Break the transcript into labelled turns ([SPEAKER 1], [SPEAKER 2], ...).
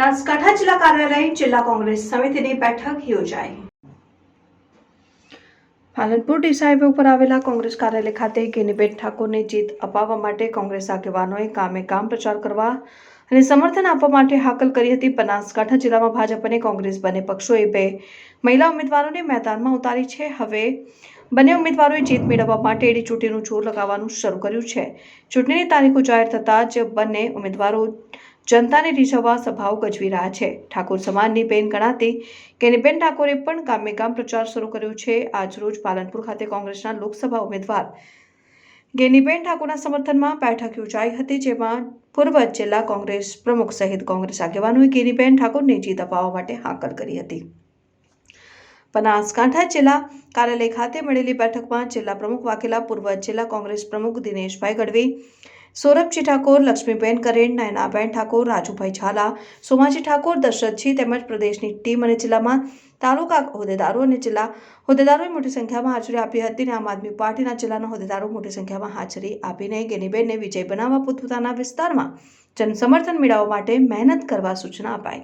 [SPEAKER 1] બનાસકાંઠા જિલ્લા કાર્યાલય, જિલ્લા કોંગ્રેસ સમિતિની બેઠક યોજાઈ. પાલનપુર ડીસા હાઈવે ઉપર આવેલા કોંગ્રેસ કાર્યાલય ખાતે ગેનીબેન ઠાકોરને જીત અપાવવા માટે કોંગ્રેસ આગેવાનોએ કામે કામ પ્રચાર કરવા અને સમર્થન આપવા માટે હાકલ કરી હતી. બનાસકાંઠા જિલ્લામાં ભાજપ અને કોંગ્રેસ બંને પક્ષોએ બે મહિલા ઉમેદવારોને મેદાનમાં ઉતારી છે. હવે બંને ઉમેદવારોએ જીત મેળવવા માટે એડી ચૂંટણીનું જોર લગાવવાનું શરૂ કર્યું છે. ચૂંટણીની તારીખો જાહેર થતાં જ બંને ઉમેદવારો જનતાને રીઝવવા સભાઓ ગજવી રહ્યા છે. ઠાકોર સમાજની બેન ગણાતી કેનીબેન ઠાકોરે પણ ગામે ગામ પ્રચાર શરૂ કર્યો છે. આજરોજ પાલનપુર ખાતે કોંગ્રેસના લોકસભા ઉમેદવાર ગેનીબેન ઠાકોરના સમર્થનમાં બેઠક યોજાઈ હતી, જેમાં પૂર્વ જિલ્લા કોંગ્રેસ પ્રમુખ સહિત કોંગ્રેસ આગેવાનોએ ગેનીબેન ઠાકોરને જીત અપાવવા માટે હાકલ કરી હતી. બનાસકાંઠા જિલ્લા કાર્યાલય ખાતે મળેલી બેઠકમાં જિલ્લા પ્રમુખ વાઘેલા, પૂર્વ જિલ્લા કોંગ્રેસ પ્રમુખ દિનેશભાઈ ગઢવી સૌરભજી ઠાકોર, લક્ષ્મીબેન કરેણ, નયનાબેન ઠાકોર, રાજુભાઈ ઝાલા, સોમાજી ઠાકોર, દશરથજી તેમજ પ્રદેશની ટીમ અને જિલ્લામાં તાલુકા હોદ્દેદારો અને જિલ્લા હોદ્દેદારોએ મોટી સંખ્યામાં હાજરી આપી હતી અને આમ આદમી પાર્ટીના જિલ્લાના હોદ્દેદારો મોટી સંખ્યામાં હાજરી આપીને ગેનીબેનને વિજય બનાવવા પોતપોતાના વિસ્તારમાં જનસમર્થન મેળવવા માટે મહેનત કરવા સૂચના અપાઈ.